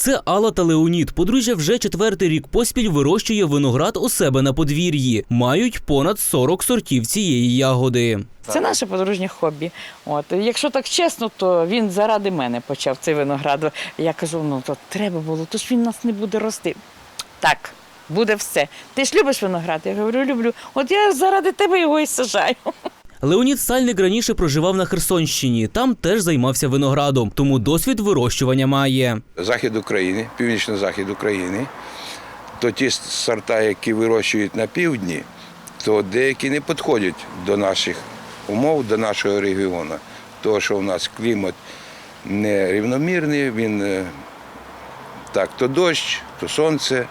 Це Алла та Леонід. Подружжя вже четвертий рік поспіль вирощує виноград у себе на подвір'ї. Мають понад 40 сортів цієї ягоди. Це наше подружнє хобі. От якщо так чесно, то він заради мене почав цей виноград. Я кажу, ну то треба було, то ж він нас не буде рости. Так, буде все. Ти ж любиш виноград? Я говорю, люблю. От я заради тебе його і сажаю. Леонід Сальник раніше проживав на Херсонщині. Там теж займався виноградом, тому досвід вирощування має. захід України, північно-захід України, то ті сорта, які вирощують на півдні, то деякі не підходять до наших умов, до нашого регіону. Тому що у нас клімат нерівномірний, він е, так, то дощ, то сонце.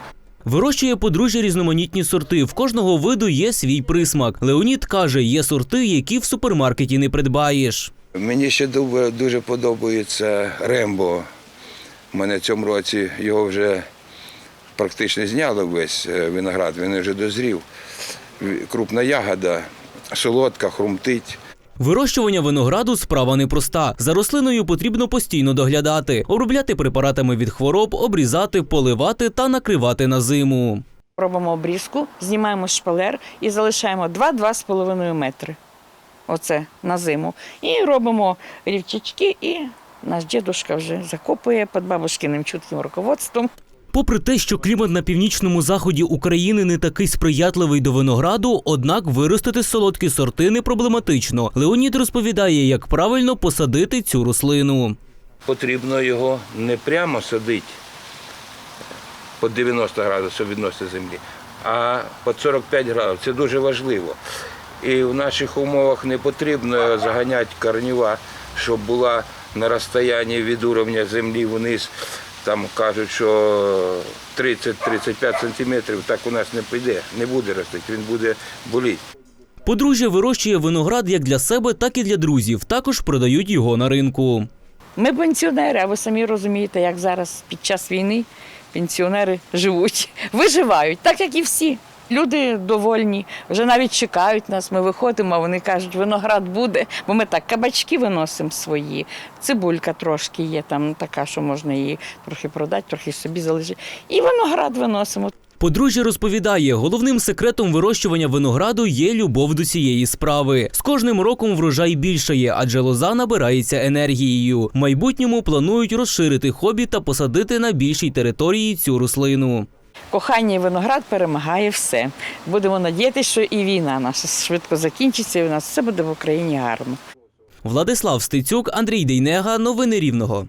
Вирощує подружжя різноманітні сорти. В кожного виду є свій присмак. Леонід каже, є сорти, які в супермаркеті не придбаєш. Мені ще дуже подобається Рембо. У мене цьому році його вже практично зняли весь е, виноград, він вже дозрів. Крупна ягода, солодка, хрумтить. Вирощування винограду справа непроста. За рослиною потрібно постійно доглядати, обробляти препаратами від хвороб, обрізати, поливати та накривати на зиму. Робимо обрізку, знімаємо шпалер і залишаємо 2-2,5 метри. Оце на зиму. І робимо рівчачки, і наш дідусь вже закопує під бабушкиним чутким руководством. Попри те, що клімат на північному заході України не такий сприятливий до винограду, однак виростити солодкі сорти не проблематично. Леонід розповідає, як правильно посадити цю рослину. Потрібно його не прямо садити по 90 градусів відносно землі, а під 45 градусів. Це дуже важливо. І в наших умовах не потрібно заганяти корніва, щоб була на розстоянні від уровня землі вниз. Там кажуть, що 30-35 сантиметрів так у нас не піде, не буде рости, він буде боліти. Подружжя вирощує виноград як для себе, так і для друзів. Також продають його на ринку. Ми пенсіонери, а ви самі розумієте, як зараз під час війни пенсіонери живуть, виживають, так як і всі. Люди довольні, вже навіть чекають нас. Ми виходимо, вони кажуть, виноград буде, бо ми так кабачки виносимо свої. Цибулька трошки є там така, що можна її трохи продати, трохи собі залишити. І виноград виносимо. Подружжя розповідає, головним секретом вирощування винограду є любов до цієї справи. З кожним роком врожай більшає, адже лоза набирається енергією. В майбутньому планують розширити хобі та посадити на більшій території цю рослину. Кохання і виноград перемагає все. Будемо надіятися, що і війна наша швидко закінчиться, і у нас все буде в Україні гарно. Владислав Стецюк, Андрій Дейнега. Новини Рівного.